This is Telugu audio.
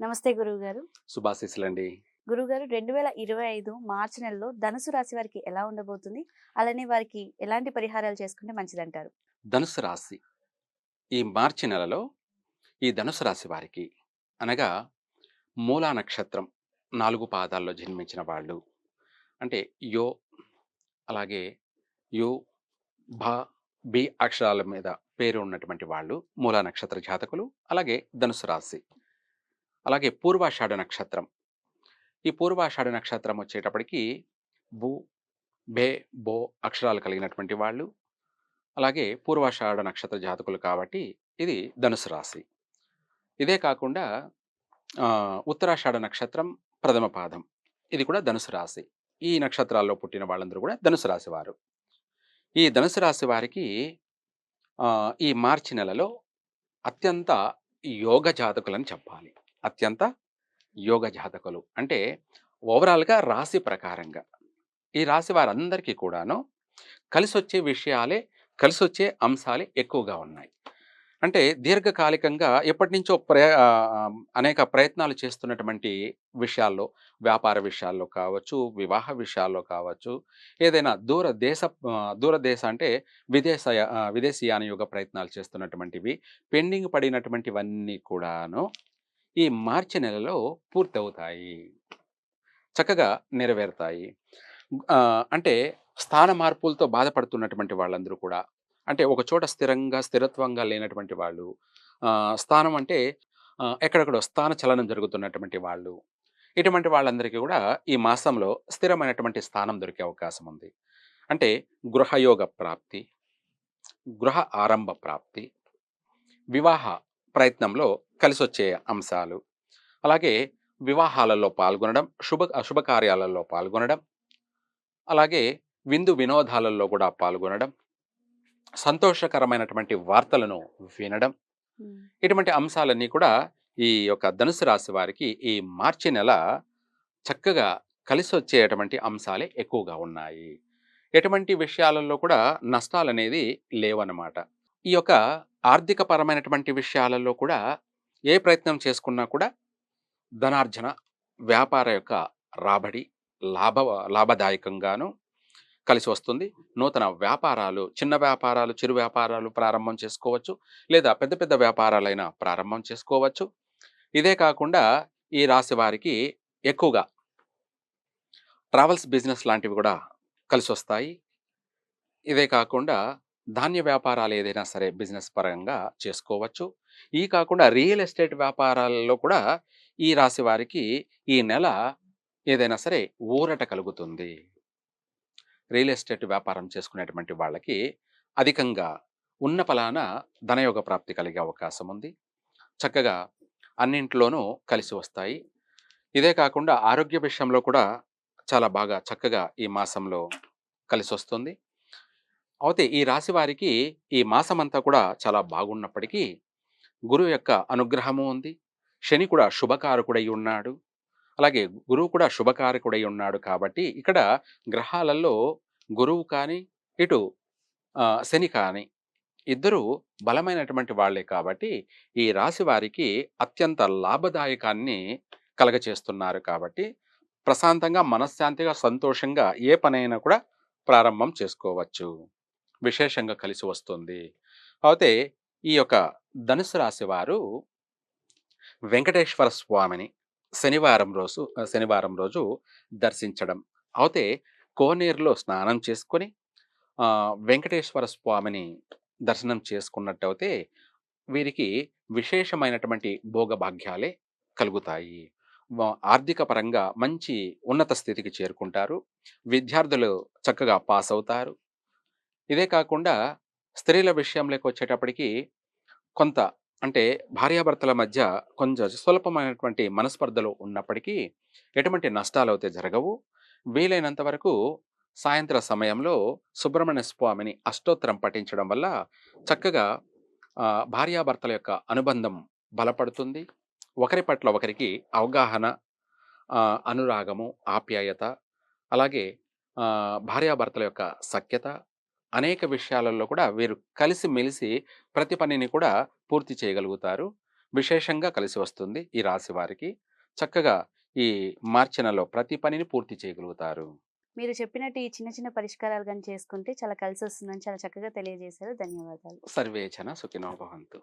నమస్తే గురువు గారు శుభాశీస్సులండి. గురుగారు రెండు వేల ఇరవై ఐదు మార్చి నెలలో ధనుసు రాశి వారికి ఎలా ఉండబోతుంది? అలానే వారికి ఎలాంటి పరిహారాలు చేసుకుంటే మంచిదంటారు? ధనుసు రాశి. ఈ మార్చి నెలలో ఈ ధనుసు రాశి వారికి అనగా మూలా నక్షత్రం నాలుగు పాదాల్లో జన్మించిన వాళ్ళు. అంటే యో అలాగే యు భ బి అక్షరాల మీద పేరు ఉన్నటువంటి వాళ్ళు మూలా నక్షత్ర జాతకులు అలాగే ధనుసు రాశి. అలాగే పూర్వాషాఢ నక్షత్రం. ఈ పూర్వాషాఢ నక్షత్రం వచ్చేటప్పటికి బు బే బో అక్షరాలు కలిగినటువంటి వాళ్ళు అలాగే పూర్వాషాఢ నక్షత్ర జాతకులు కాబట్టి ఇది ధనుసు రాశి. ఇదే కాకుండా ఉత్తరాషాఢ నక్షత్రం ప్రథమ పాదం. ఇది కూడా ధనుసు రాశి. ఈ నక్షత్రాల్లో పుట్టిన వాళ్ళందరూ కూడా ధనుసు రాశి వారు. ఈ ధనుసు రాశి వారికి ఈ మార్చి నెలలో అత్యంత యోగ జాతకులని చెప్పాలి. అత్యంత యోగ జాతకులు. అంటే ఓవరాల్గా రాశి ప్రకారంగా. ఈ రాశి వారందరికీ కూడాను కలిసి వచ్చే విషయాలే కలిసి వచ్చే అంశాలే ఎక్కువగా ఉన్నాయి. అంటే దీర్ఘకాలికంగా ఎప్పటి నుంచో అనేక ప్రయత్నాలు చేస్తున్నటువంటి విషయాల్లో వ్యాపార విషయాల్లో కావచ్చు వివాహ విషయాల్లో కావచ్చు ఏదైనా దూర దేశ అంటే విదేశ విదేశీయాన యుగ ప్రయత్నాలు చేస్తున్నటువంటివి పెండింగ్ పడినటువంటివన్నీ కూడాను ఈ మార్చి నెలలో పూర్తవుతాయి. చక్కగా నెరవేరుతాయి. అంటే స్థాన మార్పులతో బాధపడుతున్నటువంటి వాళ్ళందరూ కూడా అంటే ఒక చోట స్థిరంగా స్థిరత్వంగా లేనటువంటి వాళ్ళు స్థానం అంటే ఎక్కడెక్కడో స్థాన చలనం జరుగుతున్నటువంటి వాళ్ళు ఇటువంటి వాళ్ళందరికీ కూడా ఈ మాసంలో స్థిరమైనటువంటి స్థానం దొరికే అవకాశం ఉంది. అంటే గృహయోగ ప్రాప్తి గృహ ఆరంభ ప్రాప్తి వివాహ ప్రయత్నంలో కలిసి వచ్చే అంశాలు. అలాగే వివాహాలలో పాల్గొనడం శుభ శుభకార్యాలలో పాల్గొనడం అలాగే విందు వినోదాలలో కూడా పాల్గొనడం సంతోషకరమైనటువంటి వార్తలను వినడం. ఇటువంటి అంశాలన్నీ కూడా ఈ యొక్క ధనుసు రాశి వారికి ఈ మార్చి నెల చక్కగా కలిసి వచ్చేటువంటి అంశాలే ఎక్కువగా ఉన్నాయి. ఎటువంటి విషయాలలో కూడా నష్టాలు అనేది లేవన్నమాట. ఈ యొక్క ఆర్థిక పరమైనటువంటి విషయాలలో కూడా ఏ ప్రయత్నం చేసుకున్నా కూడా ధనార్జన వ్యాపార యొక్క రాబడి లాభ లాభదాయకంగాను కలిసి వస్తుంది. నూతన వ్యాపారాలు చిన్న వ్యాపారాలు చిరు వ్యాపారాలు ప్రారంభం చేసుకోవచ్చు. లేదా పెద్ద పెద్ద వ్యాపారాలైనా ప్రారంభం చేసుకోవచ్చు. ఇదే కాకుండా ఈ రాశి వారికి ఎక్కువగా ట్రావెల్స్ బిజినెస్ లాంటివి కూడా కలిసి వస్తాయి ఇదే కాకుండా ధాన్య వ్యాపారాలు ఏదైనా సరే బిజినెస్ పరంగా చేసుకోవచ్చు. ఈ కాకుండా రియల్ ఎస్టేట్ వ్యాపారాలలో కూడా ఈ రాశి వారికి ఈ నెల ఏదైనా సరే ఊరట కలుగుతుంది. రియల్ ఎస్టేట్ వ్యాపారం చేసుకునేటువంటి వాళ్ళకి అధికంగా ఉన్న ఫలాన ధనయోగ ప్రాప్తి కలిగే అవకాశం ఉంది. చక్కగా అన్నింట్లోనూ కలిసి వస్తాయి. ఇదే కాకుండా ఆరోగ్య విషయంలో కూడా చాలా బాగా చక్కగా ఈ మాసంలో కలిసి వస్తుంది అయితే ఈ రాశి వారికి ఈ మాసం అంతా కూడా చాలా బాగున్నప్పటికీ గురువు యొక్క అనుగ్రహము ఉంది. శని కూడా శుభకారకుడై ఉన్నాడు అలాగే గురువు కూడా శుభకారకుడై ఉన్నాడు కాబట్టి ఇక్కడ గ్రహాలలో గురువు కానీ ఇటు శని కానీ ఇద్దరు బలమైనటువంటి వాళ్ళే కాబట్టి ఈ రాశి వారికి అత్యంత లాభదాయకాన్ని కలగచేస్తున్నారు కాబట్టి ప్రశాంతంగా మనశ్శాంతిగా సంతోషంగా ఏ పనైనా కూడా ప్రారంభం చేసుకోవచ్చు. విశేషంగా కలిసి వస్తుంది. అయితే ఈ యొక్క ధనుసు రాశి వారు వెంకటేశ్వర స్వామిని శనివారం రోజు శనివారం రోజు దర్శించడం. అయితే కోనేరులో స్నానం చేసుకొని వెంకటేశ్వర స్వామిని దర్శనం చేసుకున్నట్టయితే వీరికి విశేషమైనటువంటి భోగభాగ్యాలే కలుగుతాయి. ఆర్థిక పరంగా మంచి ఉన్నత స్థితికి చేరుకుంటారు. విద్యార్థులు చక్కగా పాస్ అవుతారు ఇదే కాకుండా స్త్రీల విషయంలోకి వచ్చేటప్పటికి కొంత అంటే భార్యాభర్తల మధ్య కొంచెం స్వల్పమైనటువంటి మనస్పర్ధలు ఉన్నప్పటికీ ఎటువంటి నష్టాలు అయితే జరగవు. వీలైనంత వరకు సాయంత్ర సమయంలో సుబ్రహ్మణ్య స్వామిని అష్టోత్తరం పఠించడం వల్ల చక్కగా భార్యాభర్తల యొక్క అనుబంధం బలపడుతుంది. ఒకరి పట్ల ఒకరికి అవగాహన అనురాగము ఆప్యాయత అలాగే భార్యాభర్తల యొక్క సఖ్యత అనేక విషయాలలో కూడా వీరు కలిసి మెలిసి ప్రతి పనిని కూడా పూర్తి చేయగలుగుతారు విశేషంగా కలిసి వస్తుంది ఈ రాశి వారికి. చక్కగా ఈ మార్చి నెలలో ప్రతి పనిని పూర్తి చేయగలుగుతారు. మీరు చెప్పినట్టు ఈ చిన్న చిన్న పరిష్కారాలు గాని చేసుకుంటే చాలా కలిసొస్తుందని చాలా చక్కగా తెలియజేశారు. ధన్యవాదాలు. సర్వే జన సుఖినో భవంతు.